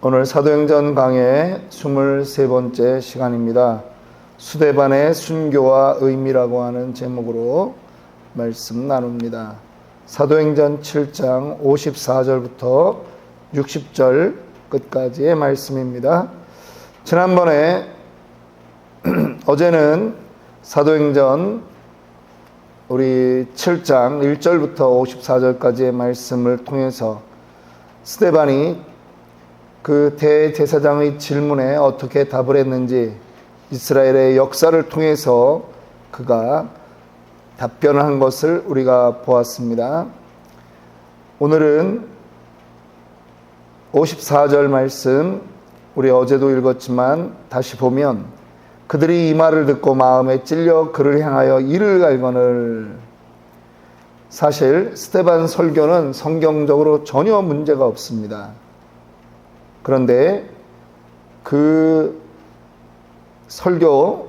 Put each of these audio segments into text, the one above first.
오늘 사도행전 강의 23번째 시간입니다. 수대반의 순교와 의미라고 하는 제목으로 말씀 나눕니다. 사도행전 7장 54절부터 60절 끝까지의 말씀입니다. 지난번에 어제는 사도행전 우리 7장 1절부터 54절까지의 말씀을 통해서 스테반이 그 대제사장의 질문에 어떻게 답을 했는지 이스라엘의 역사를 통해서 그가 답변을 한 것을 우리가 보았습니다. 오늘은 54절 말씀 우리 어제도 읽었지만 다시 보면 그들이 이 말을 듣고 마음에 찔려 그를 향하여 이를 갈거늘 사실 스테반 설교는 성경적으로 전혀 문제가 없습니다. 그런데 그 설교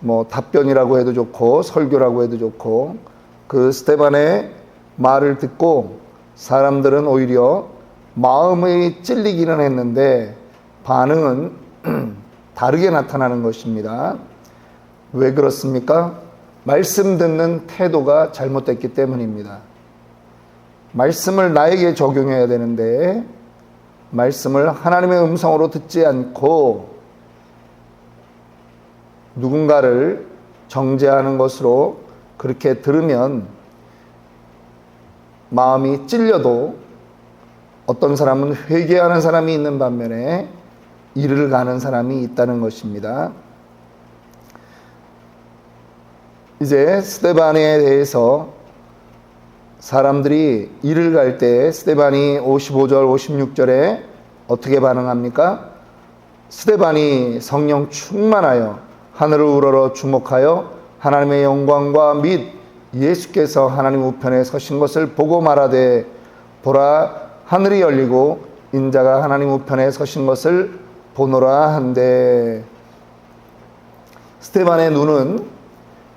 뭐 답변이라고 해도 좋고 설교라고 해도 좋고 그 스테반의 말을 듣고 사람들은 오히려 마음이 찔리기는 했는데 반응은 다르게 나타나는 것입니다. 왜 그렇습니까? 말씀 듣는 태도가 잘못됐기 때문입니다. 말씀을 나에게 적용해야 되는데 말씀을 하나님의 음성으로 듣지 않고 누군가를 정죄하는 것으로 그렇게 들으면 마음이 찔려도 어떤 사람은 회개하는 사람이 있는 반면에 이를 가는 사람이 있다는 것입니다. 이제 스테반에 대해서 사람들이 일을 갈 때 스테반이 55절, 56절에 어떻게 반응합니까? 스테반이 성령 충만하여 하늘을 우러러 주목하여 하나님의 영광과 및 예수께서 하나님 우편에 서신 것을 보고 말하되 보라 하늘이 열리고 인자가 하나님 우편에 서신 것을 보노라 한데 스테반의 눈은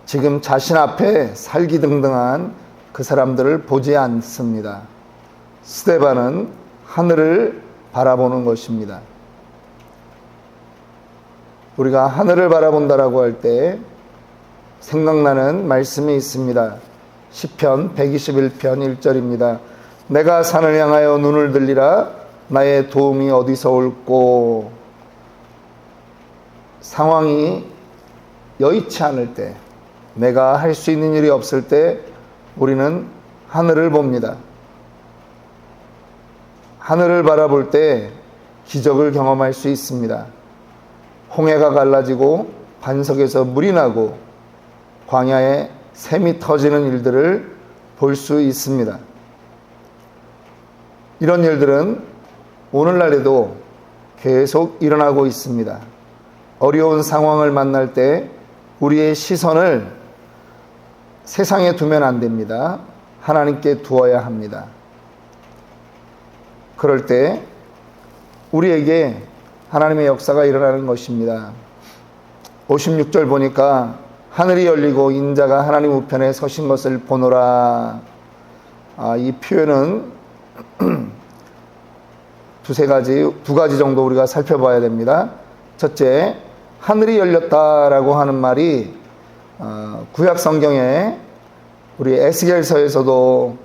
지금 자신 앞에 살기등등한 그 사람들을 보지 않습니다. 스테반은 하늘을 바라보는 것입니다. 우리가 하늘을 바라본다라고 할 때 생각나는 말씀이 있습니다. 시편 121편 1절입니다. 내가 산을 향하여 눈을 들리라 나의 도움이 어디서 올꼬 상황이 여의치 않을 때 내가 할 수 있는 일이 없을 때 우리는 하늘을 봅니다. 하늘을 바라볼 때 기적을 경험할 수 있습니다. 홍해가 갈라지고 반석에서 물이 나고 광야에 샘이 터지는 일들을 볼 수 있습니다. 이런 일들은 오늘날에도 계속 일어나고 있습니다. 어려운 상황을 만날 때 우리의 시선을 세상에 두면 안 됩니다. 하나님께 두어야 합니다. 그럴 때 우리에게 하나님의 역사가 일어나는 것입니다. 56절 보니까 하늘이 열리고 인자가 하나님 우편에 서신 것을 보노라. 아, 이 표현은 두세 가지, 두 가지 정도 우리가 살펴봐야 됩니다. 첫째, 하늘이 열렸다라고 하는 말이 어, 구약 성경에 우리 에스겔서에서도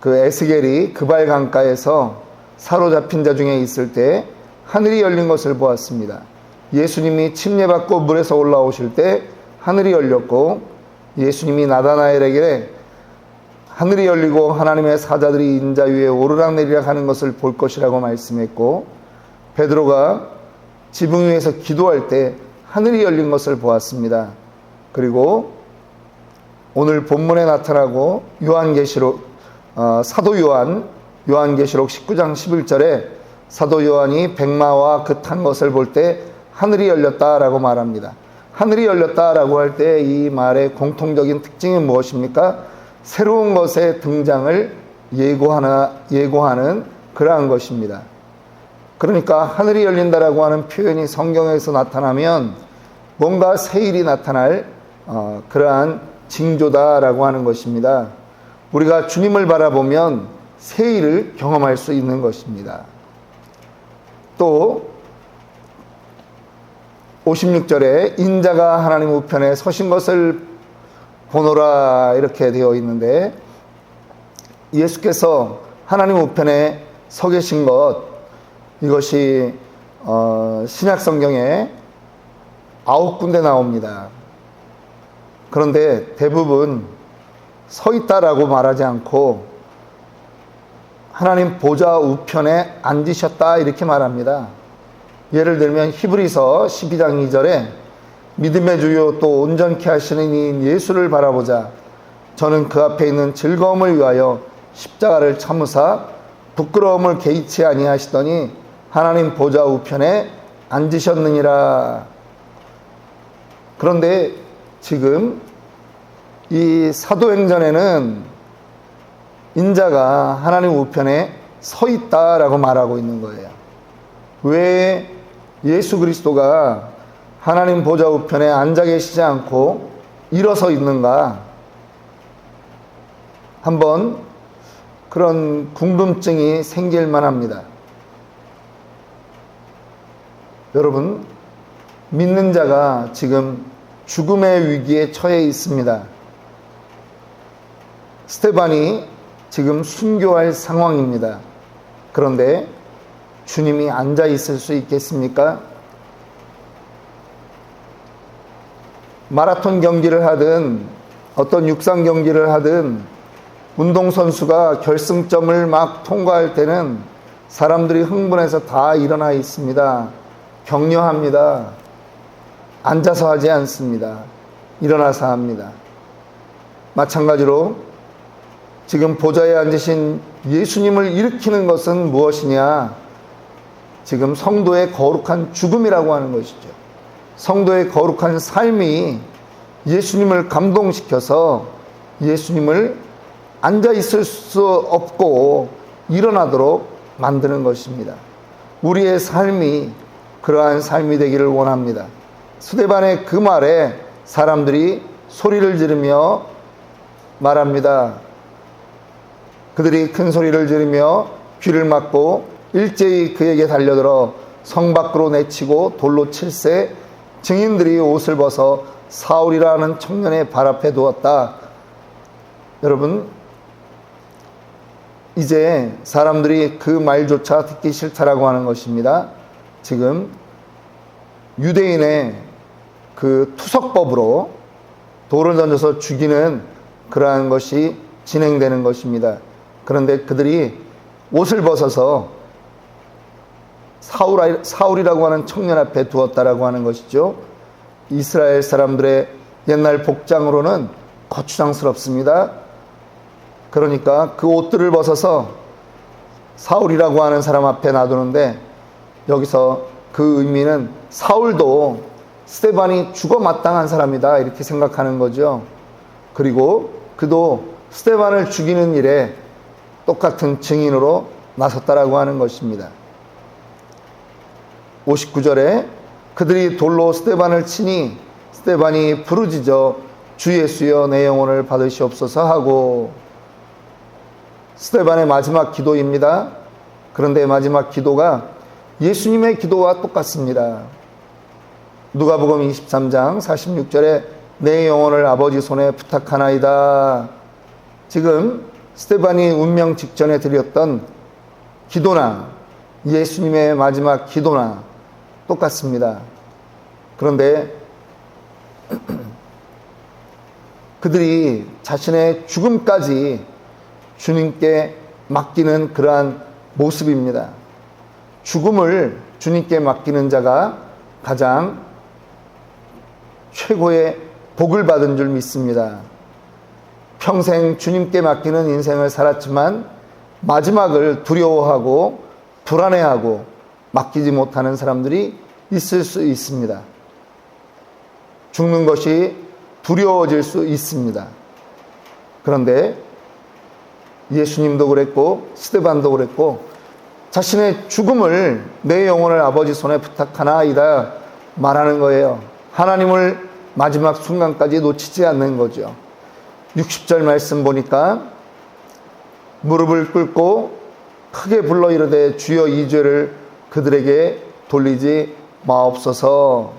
그 에스겔이 그발 강가에서 사로잡힌 자 중에 있을 때 하늘이 열린 것을 보았습니다. 예수님이 침례받고 물에서 올라오실 때 하늘이 열렸고 예수님이 나다나엘에게 하늘이 열리고 하나님의 사자들이 인자 위에 오르락내리락 하는 것을 볼 것이라고 말씀했고 베드로가 지붕 위에서 기도할 때 하늘이 열린 것을 보았습니다. 그리고 오늘 본문에 나타나고 요한계시록 어, 사도 요한 요한계시록 19장 11절에 사도 요한이 백마와 그 탄 것을 볼 때 하늘이 열렸다라고 말합니다. 하늘이 열렸다라고 할 때 이 말의 공통적인 특징이 무엇입니까? 새로운 것의 등장을 예고하나 예고하는 그러한 것입니다. 그러니까 하늘이 열린다라고 하는 표현이 성경에서 나타나면 뭔가 새 일이 나타날 어, 그러한 징조다라고 하는 것입니다. 우리가 주님을 바라보면 새 일을 경험할 수 있는 것입니다. 또 56절에 인자가 하나님 우편에 서신 것을 보노라 이렇게 되어 있는데 예수께서 하나님 우편에 서 계신 것 이것이 어, 신약 성경에 아홉 군데 나옵니다. 그런데 대부분 서 있다라고 말하지 않고 하나님 보좌 우편에 앉으셨다 이렇게 말합니다. 예를 들면 히브리서 12장 2절에 믿음의 주요 또 온전케 하시는 이 예수를 바라보자 저는 그 앞에 있는 즐거움을 위하여 십자가를 참으사 부끄러움을 개의치 아니하시더니 하나님 보좌 우편에 앉으셨느니라. 그런데 지금 이 사도행전에는 인자가 하나님 우편에 서 있다라고 말하고 있는 거예요. 왜 예수 그리스도가 하나님 보좌 우편에 앉아 계시지 않고 일어서 있는가? 한번 그런 궁금증이 생길 만합니다. 여러분, 믿는 자가 지금 죽음의 위기에 처해 있습니다. 스테반이 지금 순교할 상황입니다. 그런데 주님이 앉아 있을 수 있겠습니까? 마라톤 경기를 하든 어떤 육상 경기를 하든 운동선수가 결승점을 막 통과할 때는 사람들이 흥분해서 다 일어나 있습니다. 격려합니다. 앉아서 하지 않습니다. 일어나서 합니다. 마찬가지로 지금 보좌에 앉으신 예수님을 일으키는 것은 무엇이냐? 지금 성도의 거룩한 죽음이라고 하는 것이죠. 성도의 거룩한 삶이 예수님을 감동시켜서 예수님을 앉아 있을 수 없고 일어나도록 만드는 것입니다. 우리의 삶이 그러한 삶이 되기를 원합니다. 수대반의 그 말에 사람들이 소리를 지르며 말합니다. 그들이 큰 소리를 지르며 귀를 막고 일제히 그에게 달려들어 성 밖으로 내치고 돌로 칠세 증인들이 옷을 벗어 사울이라는 청년의 발 앞에 두었다. 여러분, 이제 사람들이 그 말조차 듣기 싫다라고 하는 것입니다. 지금 유대인의 그 투석법으로 돌을 던져서 죽이는 그러한 것이 진행되는 것입니다. 그런데 그들이 옷을 벗어서 사울, 사울이라고 하는 청년 앞에 두었다라고 하는 것이죠. 이스라엘 사람들의 옛날 복장으로는 거추장스럽습니다. 그러니까 그 옷들을 벗어서 사울이라고 하는 사람 앞에 놔두는데 여기서 그 의미는 사울도 스테반이 죽어 마땅한 사람이다 이렇게 생각하는 거죠. 그리고 그도 스테반을 죽이는 일에 똑같은 증인으로 나섰다라고 하는 것입니다. 59절에 그들이 돌로 스테반을 치니 스테반이 부르짖어 주 예수여 내 영혼을 받으시옵소서 하고 스테반의 마지막 기도입니다. 그런데 마지막 기도가 예수님의 기도와 똑같습니다. 누가복음 23장 46절에 내 영혼을 아버지 손에 부탁하나이다. 지금 스테반이 운명 직전에 드렸던 기도나 예수님의 마지막 기도나 똑같습니다. 그런데 그들이 자신의 죽음까지 주님께 맡기는 그러한 모습입니다. 죽음을 주님께 맡기는 자가 가장 최고의 복을 받은 줄 믿습니다. 평생 주님께 맡기는 인생을 살았지만 마지막을 두려워하고 불안해하고 맡기지 못하는 사람들이 있을 수 있습니다. 죽는 것이 두려워질 수 있습니다. 그런데 예수님도 그랬고 스테반도 그랬고 자신의 죽음을 내 영혼을 아버지 손에 부탁하나이다 말하는 거예요. 하나님을 마지막 순간까지 놓치지 않는 거죠. 60절 말씀 보니까 무릎을 꿇고 크게 불러 이르되 주여 이 죄를 그들에게 돌리지 마옵소서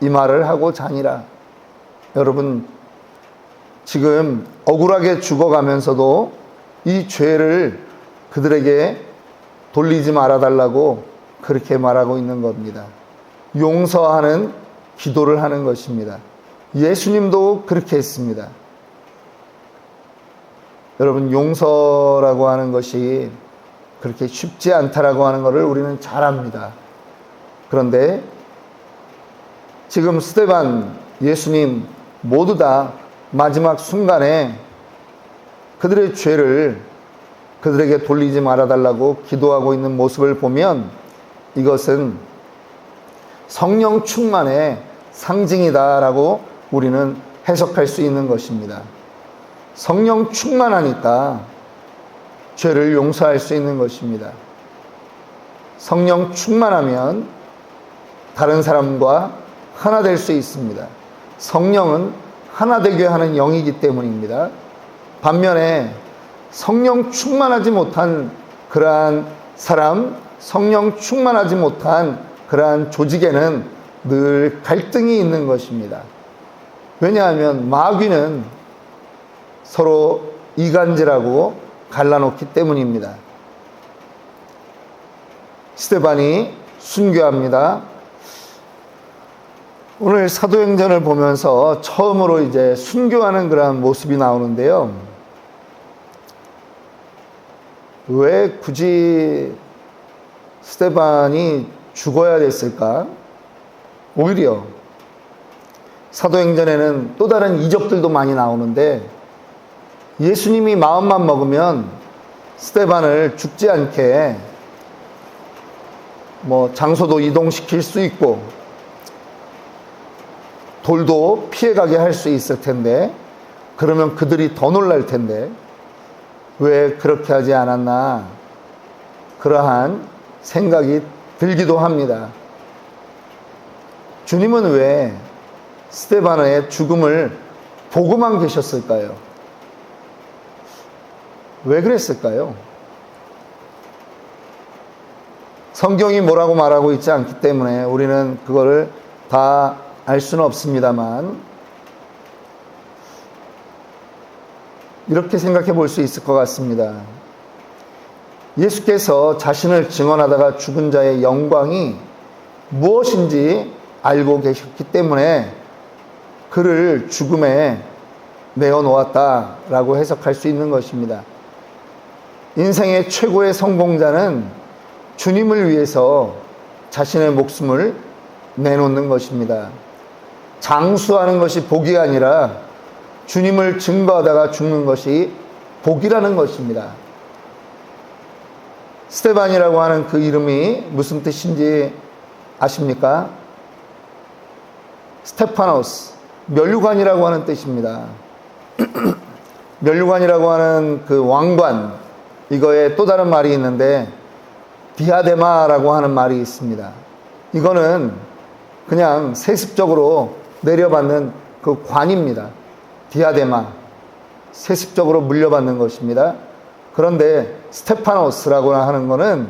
이 말을 하고 자니라. 여러분, 지금 억울하게 죽어가면서도 이 죄를 그들에게 돌리지 말아달라고 그렇게 말하고 있는 겁니다. 용서하는 기도를 하는 것입니다. 예수님도 그렇게 했습니다. 여러분, 용서라고 하는 것이 그렇게 쉽지 않다라고 하는 것을 우리는 잘 압니다. 그런데 지금 스테반, 예수님 모두 다 마지막 순간에 그들의 죄를 그들에게 돌리지 말아달라고 기도하고 있는 모습을 보면 이것은 성령 충만의 상징이다라고 우리는 해석할 수 있는 것입니다. 성령 충만하니까 죄를 용서할 수 있는 것입니다. 성령 충만하면 다른 사람과 하나 될 수 있습니다. 성령은 하나 되게 하는 영이기 때문입니다. 반면에 성령 충만하지 못한 그러한 사람, 성령 충만하지 못한 그러한 조직에는 늘 갈등이 있는 것입니다. 왜냐하면 마귀는 서로 이간질하고 갈라놓기 때문입니다. 스테반이 순교합니다. 오늘 사도행전을 보면서 처음으로 이제 순교하는 그러한 모습이 나오는데요. 왜 굳이 스테반이 죽어야 됐을까? 오히려 사도행전에는 또 다른 이적들도 많이 나오는데 예수님이 마음만 먹으면 스테반을 죽지 않게 뭐 장소도 이동시킬 수 있고 돌도 피해가게 할 수 있을 텐데 그러면 그들이 더 놀랄 텐데 왜 그렇게 하지 않았나 그러한 생각이 들기도 합니다. 주님은 왜 스테바노의 죽음을 보고만 계셨을까요? 왜 그랬을까요? 성경이 뭐라고 말하고 있지 않기 때문에 우리는 그거를 다 알 수는 없습니다만 이렇게 생각해 볼 수 있을 것 같습니다. 예수께서 자신을 증언하다가 죽은 자의 영광이 무엇인지 알고 계셨기 때문에 그를 죽음에 내어 놓았다라고 해석할 수 있는 것입니다. 인생의 최고의 성공자는 주님을 위해서 자신의 목숨을 내놓는 것입니다. 장수하는 것이 복이 아니라 주님을 증거하다가 죽는 것이 복이라는 것입니다. 스테반이라고 하는 그 이름이 무슨 뜻인지 아십니까? 스테파노스, 멸류관이라고 하는 뜻입니다. 멸류관이라고 하는 그 왕관, 이거에 또 다른 말이 있는데, 디아데마라고 하는 말이 있습니다. 이거는 그냥 세습적으로 내려받는 그 관입니다. 디아데마. 세습적으로 물려받는 것입니다. 그런데 스테파노스라고 하는 것은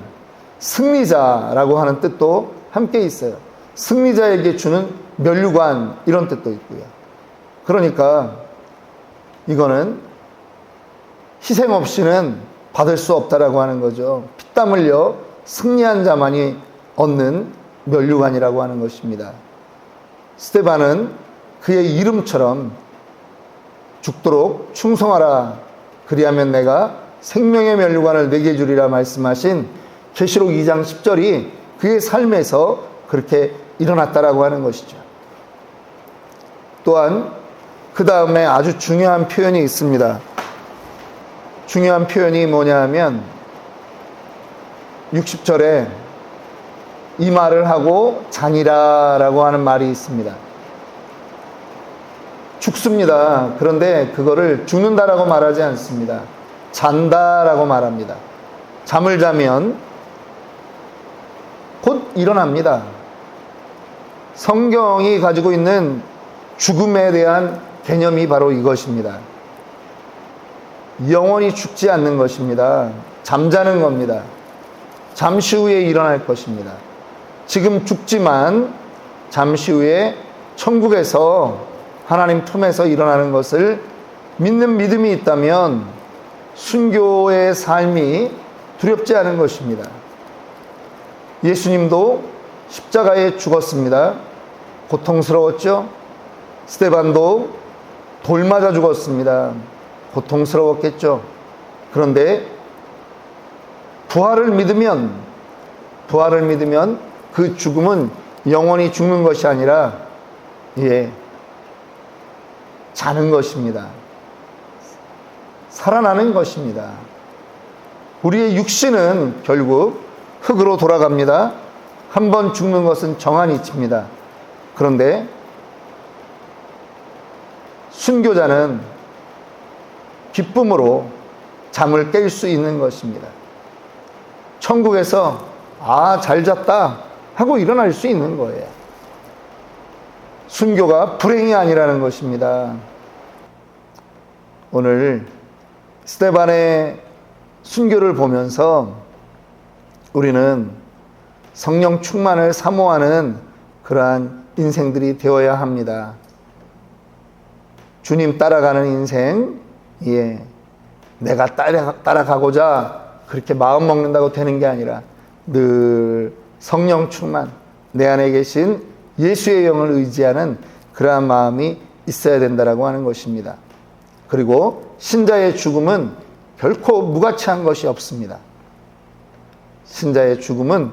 승리자라고 하는 뜻도 함께 있어요. 승리자에게 주는 멸류관 이런 뜻도 있고요. 그러니까 이거는 희생 없이는 받을 수 없다라고 하는 거죠. 피땀 흘려 승리한 자만이 얻는 멸류관이라고 하는 것입니다. 스테반은 그의 이름처럼 죽도록 충성하라. 그리하면 내가 생명의 멸류관을 내게 주리라 말씀하신 계시록 2장 10절이 그의 삶에서 그렇게 일어났다라고 하는 것이죠. 또한 그 다음에 아주 중요한 표현이 있습니다. 중요한 표현이 뭐냐 하면 60절에 이 말을 하고 잔이라 라고 하는 말이 있습니다. 죽습니다. 그런데 그거를 죽는다라고 말하지 않습니다. 잔다라고 말합니다. 잠을 자면 곧 일어납니다. 성경이 가지고 있는 죽음에 대한 개념이 바로 이것입니다. 영원히 죽지 않는 것입니다. 잠자는 겁니다. 잠시 후에 일어날 것입니다. 지금 죽지만 잠시 후에 천국에서 하나님 품에서 일어나는 것을 믿는 믿음이 있다면 순교의 삶이 두렵지 않은 것입니다. 예수님도 십자가에 죽었습니다. 고통스러웠죠? 스테반도 돌 맞아 죽었습니다. 고통스러웠겠죠? 그런데 부활을 믿으면, 부활을 믿으면 그 죽음은 영원히 죽는 것이 아니라, 예, 자는 것입니다. 살아나는 것입니다. 우리의 육신은 결국 흙으로 돌아갑니다. 한 번 죽는 것은 정한 이치입니다. 그런데 순교자는 기쁨으로 잠을 깰 수 있는 것입니다. 천국에서 아, 잘 잤다 하고 일어날 수 있는 거예요. 순교가 불행이 아니라는 것입니다. 오늘 스테반의 순교를 보면서 우리는 성령 충만을 사모하는 그러한 인생들이 되어야 합니다. 주님 따라가는 인생, 예. 내가 따라, 따라가고자 그렇게 마음 먹는다고 되는 게 아니라 늘 성령 충만, 내 안에 계신 예수의 영을 의지하는 그러한 마음이 있어야 된다라고 하는 것입니다. 그리고 신자의 죽음은 결코 무가치한 것이 없습니다. 신자의 죽음은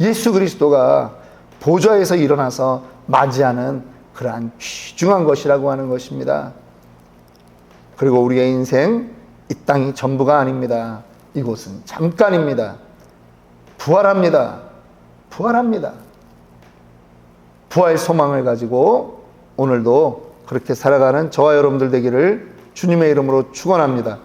예수 그리스도가 보좌에서 일어나서 맞이하는 그러한 귀중한 것이라고 하는 것입니다. 그리고 우리의 인생 이 땅이 전부가 아닙니다. 이곳은 잠깐입니다. 부활합니다. 부활합니다. 부활 소망을 가지고 오늘도 그렇게 살아가는 저와 여러분들 되기를 주님의 이름으로 축원합니다.